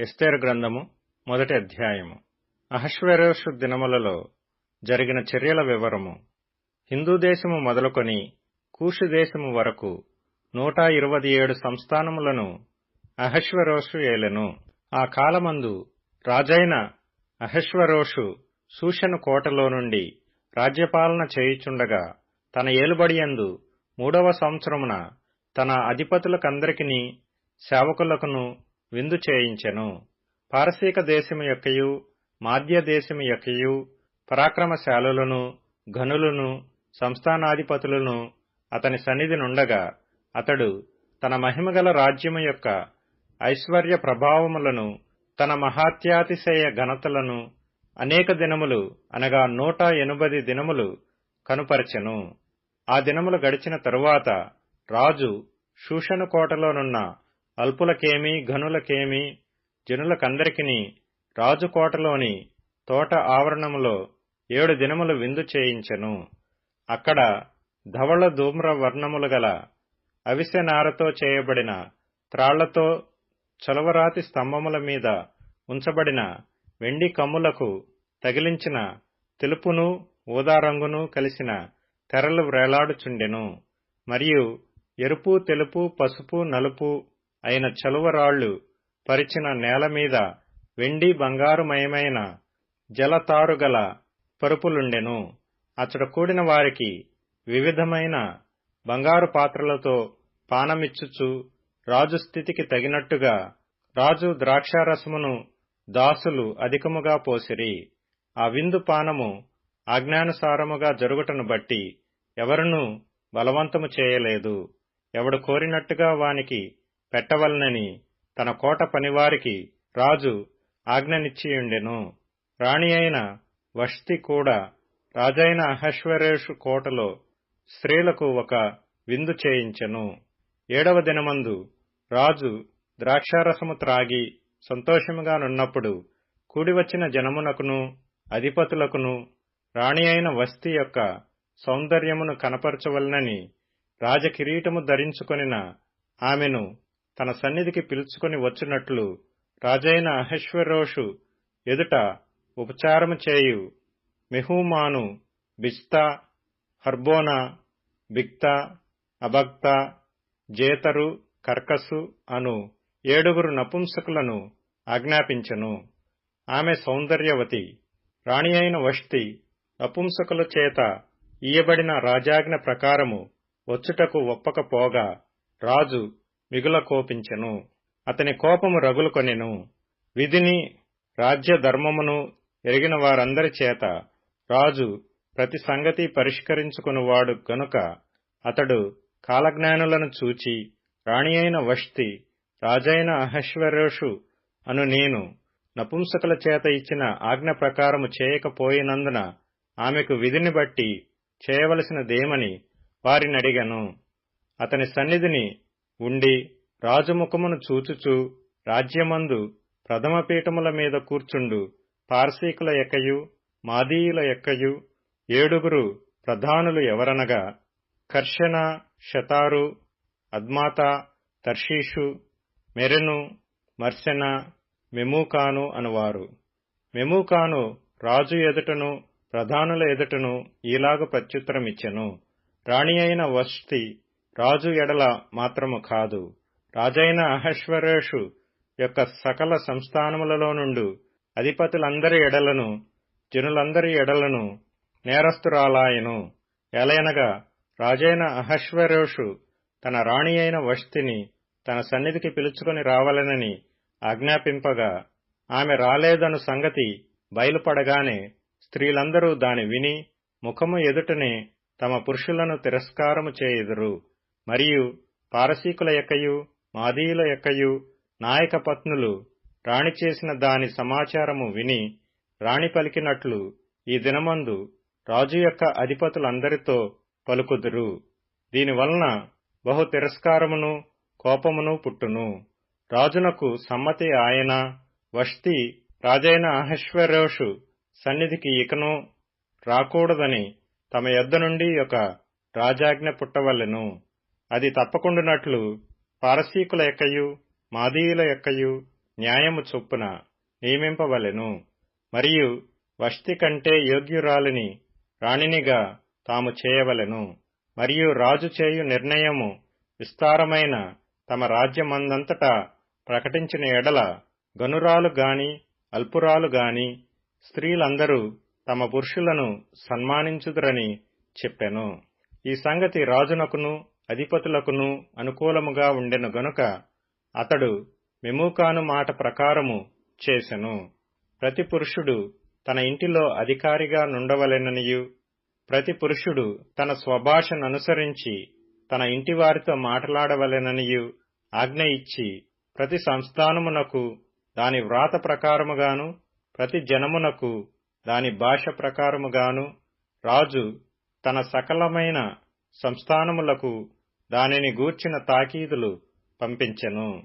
ఎస్తేర్ గ్రంథము మొదటి అధ్యాయము. అహశ్వరోషు దినములలో జరిగిన చర్యల వివరము. హిందూ దేశము మొదలుకొని కూషు దేశము వరకు నూట ఇరవై ఏడు సంస్థానములను అహశ్వరోషు ఏలెను. ఆ కాలమందు రాజైన అహశ్వరోషు సూషను కోటలో నుండి రాజ్యపాలన చేయుచుండగా తన ఏలుబడియందు మూడవ సంవత్సరమున తన అధిపతులకందరికీ సేవకులకును విందు చేయించెను. పారసీక దేశము యొక్కయు మాధ్య దేశము యొక్కయు పరాక్రమశాలులను ఘనులను సంస్థానాధిపతులను అతని సన్నిధి నుండగా అతడు తన మహిమగల రాజ్యము యొక్క ఐశ్వర్య ప్రభావములను తన మహాత్యాతిశయ ఘనతలను అనేక దినములు అనగా నూట ఎనుబది దినములు కనుపరచెను. ఆ దినములు గడిచిన తరువాత రాజు శూషను కోటలోనున్న అల్పులకేమి ఘనులకేమి జనులకందరికిని రాజుకోటలోని తోట ఆవరణములో ఏడు దినములు విందు చేయించెను. అక్కడ ధవళ ధూమ్ర వర్ణములు గల అవిసెనారతో చేయబడిన త్రాళ్ళతో చలవరాతి స్తంభముల మీద ఉంచబడిన వెండి కమ్ములకు తగిలించిన తెలుపును ఊదారంగును కలిసిన తెరలు వ్రేలాడుచుండెను. మరియు ఎరుపు తెలుపు పసుపు నలుపు అయిన చలువరాళ్ళు పరిచిన నేల మీద వెండి బంగారుమయమైన జలతారుగల పరుపులుండెను. అచ్చట కూడిన వారికి వివిధమైన బంగారు పాత్రలతో పానమిచ్చుచు రాజు స్థితికి తగినట్టుగా రాజు ద్రాక్షారసమును దాసులు అధికముగా పోసిరి. ఆ విందు పానము ఆజ్ఞానుసారముగా జరుగుటను బట్టి ఎవరునూ బలవంతము చేయలేదు. ఎవడు కోరినట్టుగా వానికి పెట్టవలనని తన కోట పనివారికి రాజు ఆజ్ఞనిచ్చియుండెను. రాణి అయిన వష్తి కూడా రాజైన అహశ్వరేషు కోటలో స్త్రీలకు ఒక విందు చేయించెను. ఏడవ దినమందు రాజు ద్రాక్షారసము త్రాగి సంతోషముగానున్నప్పుడు కూడివచ్చిన జనమునకును అధిపతులకును రాణి అయిన వస్తి యొక్క సౌందర్యమును కనపరచవలనని రాజకిరీటము ధరించుకొనిన ఆమెను తన సన్నిధికి పిలుచుకొని వచ్చునట్లు రాజైన అహశ్వరోషు ఎదుట ఉపచారము చేయు. మెహూమాను బిస్తా హర్బోనా బిక్తా అభక్త జేతరు కర్కసు అను ఏడుగురు నపుంసకులను ఆజ్ఞాపించెను. ఆమె సౌందర్యవతి రాణి అయిన వష్టి నపుంసకుల చేత ఇయ్యబడిన రాజాజ్ఞ ప్రకారము వచ్చుటకు ఒప్పకపోగా రాజు మిగుల కోపించెను అతని కోపము రగులుకొనెను. విధిని రాజ్యధర్మమును ఎరిగిన వారందరి చేత రాజు ప్రతి సంగతి పరిష్కరించుకునివాడు గనుక అతడు కాలజ్ఞానులను చూచి రాణి అయిన వష్తి రాజైన అహశ్వరోషు అను నేను నపుంసకుల చేత ఇచ్చిన ఆజ్ఞ ప్రకారము చేయకపోయినందున ఆమెకు విధిని బట్టి చేయవలసినదేమని వారినడిగను అతని సన్నిధిని ఉండి రాజముఖమును చూచుచూ రాజ్యమందు ప్రథమ పీఠముల మీద కూర్చుండు పార్సీకుల ఎక్కయు మాదీయుల ఎక్కయు ఏడుగురు ప్రధానులు ఎవరనగా కర్షణ శతారు అద్మాత తర్షీషు మెరెను మర్సెన మెమూకాను అనువారు. మెమూకాను రాజు ఎదుటను ప్రధానుల ఎదుటను ఈలాగు ప్రత్యుత్తరమిచ్చెను. రాణి అయిన వస్తి రాజు ఎడల మాత్రము కాదు. రాజైన అహశ్వరేషు యొక్క సకల సంస్థానములలో నుండు అధిపతులందరి ఎడలను జనులందరి ఎడలను నేరస్తురాలాయను. ఎలయనగా రాజైన అహశ్వరేషు తన రాణి అయిన వష్తిని తన సన్నిధికి పిలుచుకుని రావాలనని ఆజ్ఞాపింపగా ఆమె రాలేదను సంగతి బయలుపడగానే స్త్రీలందరూ దాని విని ముఖము ఎదుటనే తమ పురుషులను తిరస్కారము చేయుదురు. మరియు పారసీకుల యొక్కయు మాదీయుల యొక్కయు నాయక పత్నులు రాణి చేసిన దాని సమాచారము విని రాణి పలికినట్లు ఈ దినమందు రాజు యొక్క అధిపతులందరితో పలుకుదురు. దీనివలన బహు తిరస్కారమును కోపమును పుట్టును. రాజునకు సమ్మతి ఆయన వష్తి రాజైన అహశ్వరోషు సన్నిధికి ఇకను రాకూడదని తమ యొద్ద నుండి ఒక రాజాజ్ఞ పుట్టవలెను. అది తప్పకుండునట్లు పారసీకుల యొక్కయు మాదీయుల యొక్కయు న్యాయము చొప్పున నియమింపవలెను. మరియు వష్టి కంటే యోగ్యురాలిని రాణినిగా తాము చేయవలెను. మరియు రాజు చేయు నిర్ణయము విస్తారమైన తమ రాజ్యమందంతటా ప్రకటించిన ఎడల గనురాలు గాని అల్పురాలు గాని స్త్రీలందరూ తమ పురుషులను సన్మానించుదురని చెప్పెను. ఈ సంగతి రాజునకును అధిపతులకును అనుకూలముగా ఉండెను గనుక అతడు మెమూకాను మాట ప్రకారము చేసెను. ప్రతి పురుషుడు తన ఇంటిలో అధికారిగా నుండవలెననియు. ప్రతి పురుషుడు తన స్వభాషననుసరించి తన ఇంటివారితో మాట్లాడవలెననియు ఆజ్ఞ ఇచ్చి ప్రతి సంస్థానమునకు దాని వ్రాత ప్రకారముగాను ప్రతి జనమునకు దాని భాష ప్రకారముగాను రాజు తన సకలమైన సంస్థానములకు దానిని గూర్చిన తాకీదులు పంపించెను.